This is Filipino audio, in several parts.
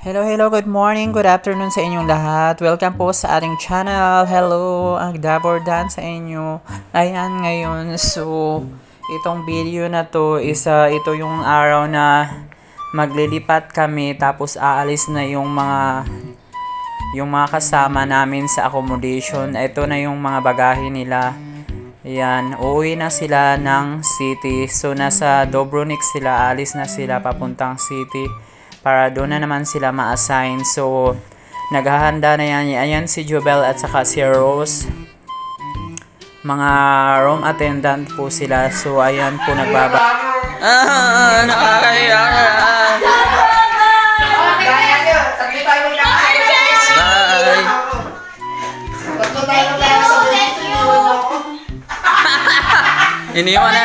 Hello, hello, good morning, good afternoon sa inyong lahat. Welcome po sa ating channel. Hello, ang Dabor Dan sa inyo. Ayan ngayon, so itong video na to is uh, ito yung araw na maglilipat kami tapos aalis na yung mga yung mga kasama namin sa accommodation. Ito na yung mga bagahe nila. Ayan, uuwi na sila ng city. So, nasa Dobronik sila, alis na sila papuntang city para doon na naman sila ma-assign. So, naghahanda na yan. Ayan si Jubel at saka si Rose. Mga room attendant po sila. So, ayan po nagbaba. Ah, nakakaya ka. Bye. Iniwan na.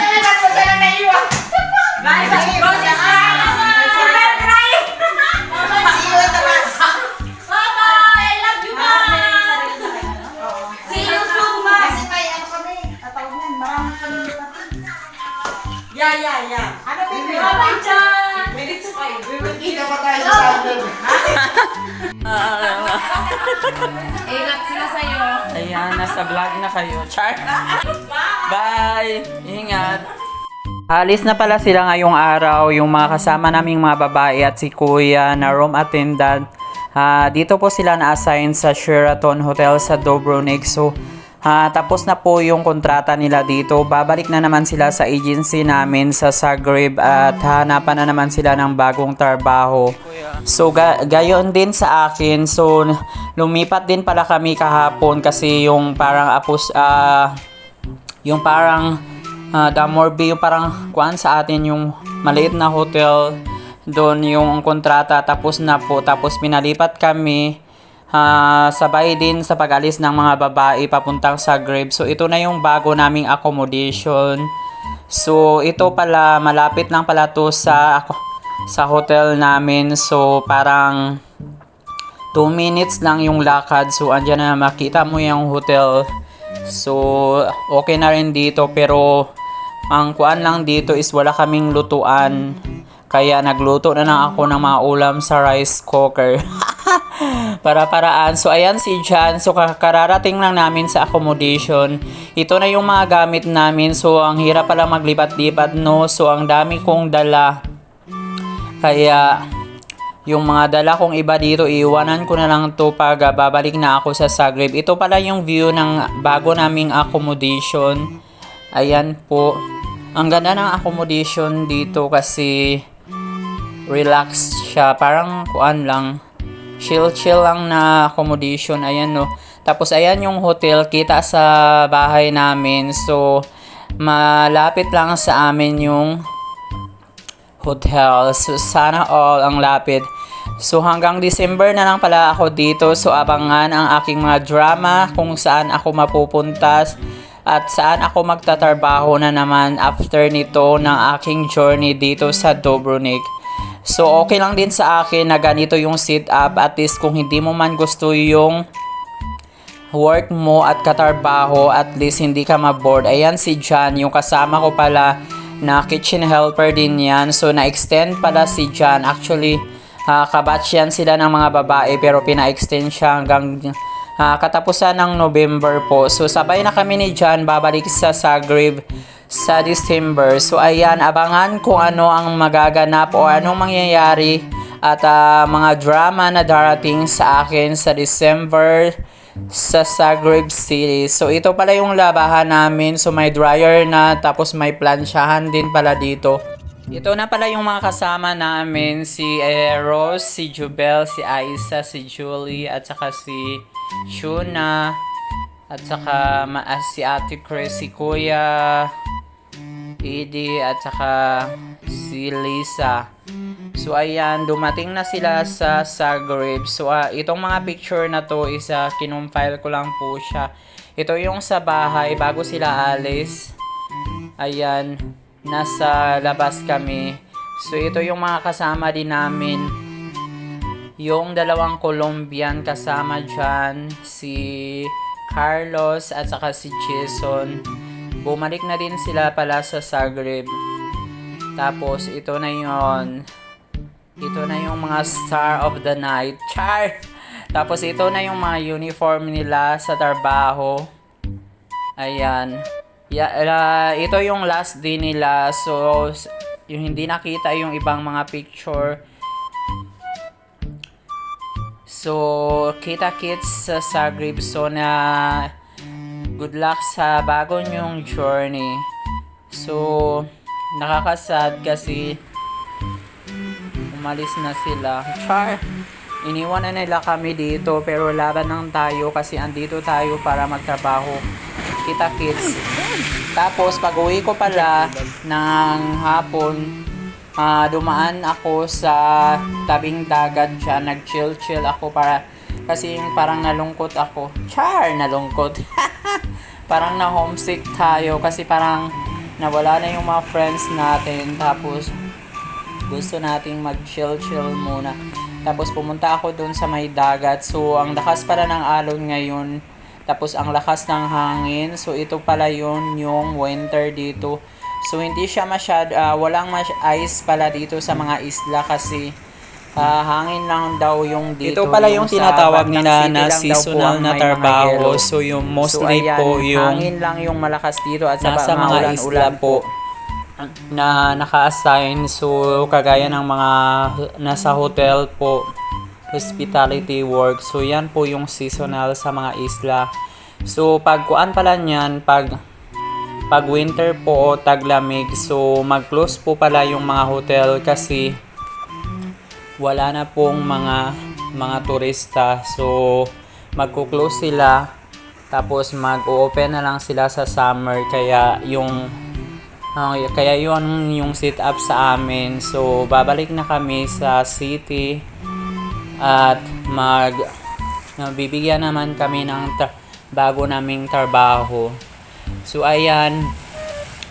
Bye, Ingat sila sa'yo. Ayan, nasa vlog na kayo. Char. Bye! Ingat! Alis na pala sila ngayong araw, yung mga kasama naming mga babae at si kuya na room attendant. Ah, dito po sila na-assign sa Sheraton Hotel sa Dobronik. So, ah, tapos na po yung kontrata nila dito. Babalik na naman sila sa agency namin sa Zagreb at hanapan na naman sila ng bagong trabaho. So, ga- gayon din sa akin. So, lumipat din pala kami kahapon kasi yung parang apos, ah, yung parang uh, Damorbe, yung parang kuan sa atin yung maliit na hotel doon yung kontrata tapos na po tapos pinalipat kami ah, sabay din sa pag-alis ng mga babae papuntang sa Zagreb so ito na yung bago naming accommodation so ito pala malapit lang pala to sa ako sa hotel namin so parang 2 minutes lang yung lakad so andyan na makita mo yung hotel So, okay na rin dito pero ang kuan lang dito is wala kaming lutuan. Kaya nagluto na lang ako ng mga ulam sa rice cooker. Para-paraan. So, ayan si Jan. So, kararating lang namin sa accommodation. Ito na yung mga gamit namin. So, ang hirap pala maglipat-lipat, no? So, ang dami kong dala. Kaya, yung mga dala kong iba dito, iiwanan ko na lang to pag ah, babalik na ako sa Zagreb. Ito pala yung view ng bago naming accommodation. Ayan po. Ang ganda ng accommodation dito kasi relax siya. Parang kuan lang. Chill-chill lang na accommodation. Ayan no. Tapos ayan yung hotel. Kita sa bahay namin. So, malapit lang sa amin yung hotel. So, sana all ang lapit. So, hanggang December na lang pala ako dito. So, abangan ang aking mga drama kung saan ako mapupunta at saan ako magtatrabaho na naman after nito ng aking journey dito sa Dobronik. So, okay lang din sa akin na ganito yung sit up. At least kung hindi mo man gusto yung work mo at katarbaho, at least hindi ka maboard. Ayan si John, yung kasama ko pala na kitchen helper din yan. So, na-extend pala si John. Actually, uh, kabatch yan sila ng mga babae pero pina-extend siya hanggang ah, katapusan ng November po. So, sabay na kami ni John babalik sa Zagreb sa December. So, ayan, abangan kung ano ang magaganap o anong mangyayari at ah, mga drama na darating sa akin sa December sa Zagreb City. So, ito pala yung labahan namin. So, may dryer na, tapos may plansyahan din pala dito. Ito na pala yung mga kasama namin. Si eh, Rose, si Jubel, si Aisa, si Julie, at saka si Shuna, at saka ma- ah, si Ate Chris, si Kuya, Edie, at saka si Lisa. So ayan, dumating na sila sa Zagreb. So ah, itong mga picture na to is uh, kinumpile ko lang po siya. Ito yung sa bahay bago sila alis. Ayan, nasa labas kami. So ito yung mga kasama din namin. Yung dalawang Colombian kasama dyan, si Carlos at saka si Jason. Bumalik na din sila pala sa Zagreb. Tapos ito na yon Ito na yung mga star of the night. Char! Tapos ito na yung mga uniform nila sa trabaho. Ayan. Ya, uh, ito yung last day nila. So, yung hindi nakita yung ibang mga picture. So, kita kits sa Zagreb. So, na good luck sa bago nyong journey. So, nakakasad kasi umalis na sila. Char! Iniwan na nila kami dito pero laban lang tayo kasi andito tayo para magtrabaho. Kita kids. Tapos pag uwi ko pala ng hapon, ah, dumaan ako sa tabing dagat dyan. Nag-chill-chill ako para kasi parang nalungkot ako. Char! Nalungkot. parang na homesick tayo kasi parang nawala na yung mga friends natin. Tapos gusto nating mag-chill-chill muna. Tapos pumunta ako doon sa may dagat. So, ang lakas pala ng alon ngayon. Tapos ang lakas ng hangin. So, ito pala yun yung winter dito. So, hindi siya masyad, ah, walang mas ice pala dito sa mga isla kasi ah, hangin lang daw yung dito. Ito pala yung sa tinatawag nila na seasonal na trabaho. So, yung So, mostly ayan, po yung hangin lang yung malakas dito at sa nasa mga isla po na naka-assign. So, kagaya ng mga nasa hotel po, hospitality work. So, yan po yung seasonal sa mga isla. So, pag kuan pala niyan, pag pag winter po o taglamig, so mag-close po pala yung mga hotel kasi wala na pong mga mga turista. So, magko-close sila tapos mag-open na lang sila sa summer kaya yung ah, kaya yun yung sit up sa amin. So, babalik na kami sa city at mag bibigyan naman kami ng tra- bago naming trabaho. So, ayan.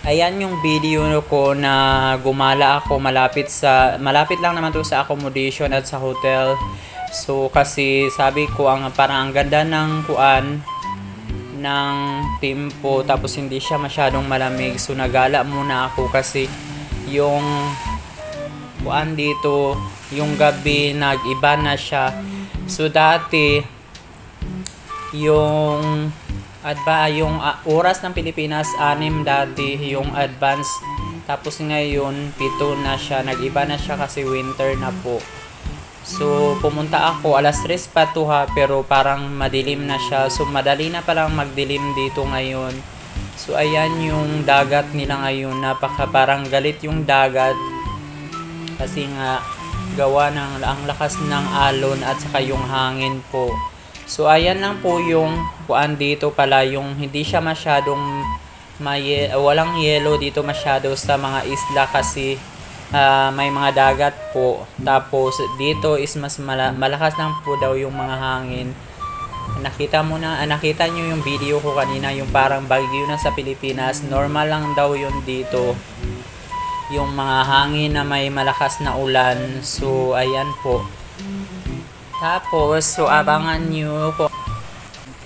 Ayan yung video ko na gumala ako malapit sa malapit lang naman to sa accommodation at sa hotel. So kasi sabi ko ang parang ang ganda ng kuan ng tempo tapos hindi siya masyadong malamig. So nagala muna ako kasi yung kuan dito yung gabi nag-iba na siya. So dati yung adba yung ah, oras ng Pilipinas anim dati yung advance. Tapos ngayon pito na siya. Nag-iba na siya kasi winter na po. So pumunta ako. Alas 3 pa to ha pero parang madilim na siya. So madali na palang magdilim dito ngayon. So ayan yung dagat nila ngayon. Napaka parang galit yung dagat. Kasi nga gawa ng ang lakas ng alon at saka yung hangin po So ayan lang po yung kuan dito pala yung hindi siya masyadong may walang yellow dito masyado sa mga isla kasi ah, may mga dagat po. Tapos dito is mas mala- malakas lang po daw yung mga hangin. Nakita mo na, ah, nakita nyo yung video ko kanina, yung parang bagyo na sa Pilipinas. Normal lang daw yun dito. Yung mga hangin na may malakas na ulan. So, ayan po. Tapos, so abangan nyo.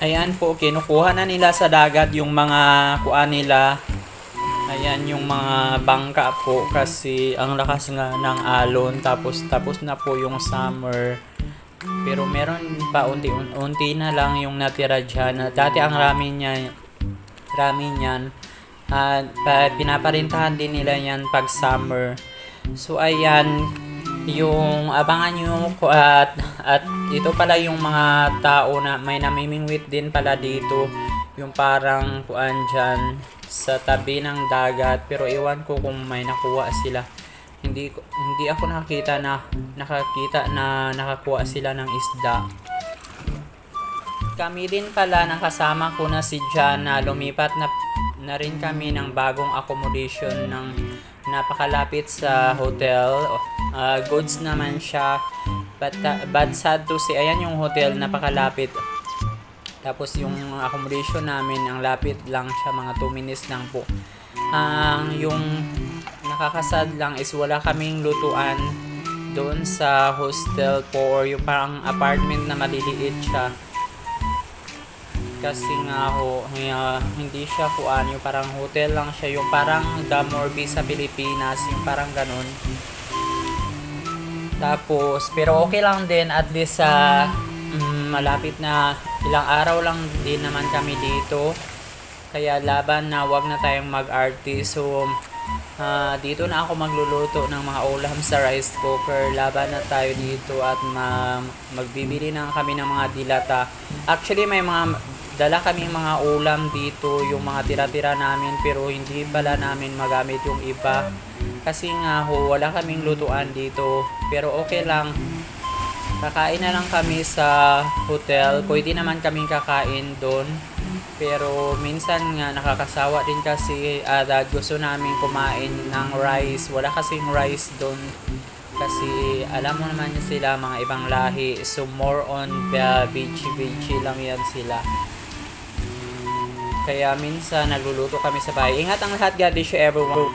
Ayan po, kinukuha na nila sa dagat yung mga kuan nila. Ayan yung mga bangka po kasi ang lakas nga ng alon. Tapos, tapos na po yung summer. Pero meron pa unti-unti na lang yung natira dyan. Dati ang rami niya, rami niyan. At pa, pinaparintahan din nila yan pag summer. So ayan, yung abangan nyo at at ito pala yung mga tao na may namimingwit din pala dito. Yung parang kuan dyan sa tabi ng dagat. Pero iwan ko kung may nakuha sila. Hindi hindi ako nakakita na nakakita na nakakuha sila ng isda. Kami din pala nakasama ko na si Jan na lumipat na, na rin kami ng bagong accommodation ng napakalapit sa hotel. Ah, goods naman siya. But, uh, but sad to say, ayan yung hotel, napakalapit. Tapos yung accommodation namin, ang lapit lang siya, mga 2 minutes lang po. Ang yung nakakasad lang is wala kaming lutuan doon sa hostel po or yung parang apartment na maliliit siya kasi nga ho, uh, hindi siya kuan yung parang hotel lang siya yung parang The Morbi sa Pilipinas yung parang ganun Tapos, pero okay lang din at least sa mm, malapit na ilang araw lang din naman kami dito. Kaya laban na wag na tayong mag-arty. So, ah, dito na ako magluluto ng mga ulam sa rice cooker. Laban na tayo dito at ma- magbibili na kami ng mga dilata. Actually, may mga dala kami mga ulam dito, yung mga tira-tira namin pero hindi pala namin magamit yung iba. Kasi nga ho, wala kaming lutuan dito. Pero okay lang. Kakain na lang kami sa hotel. Pwede naman kaming kakain doon. Pero minsan nga nakakasawa din kasi uh, gusto namin kumain ng rice. Wala kasing rice doon. Kasi alam mo naman sila mga ibang lahi. So more on the veggie-veggie lang yan sila. Kaya minsan nagluluto kami sa bahay. Ingat ang lahat, God bless you everyone.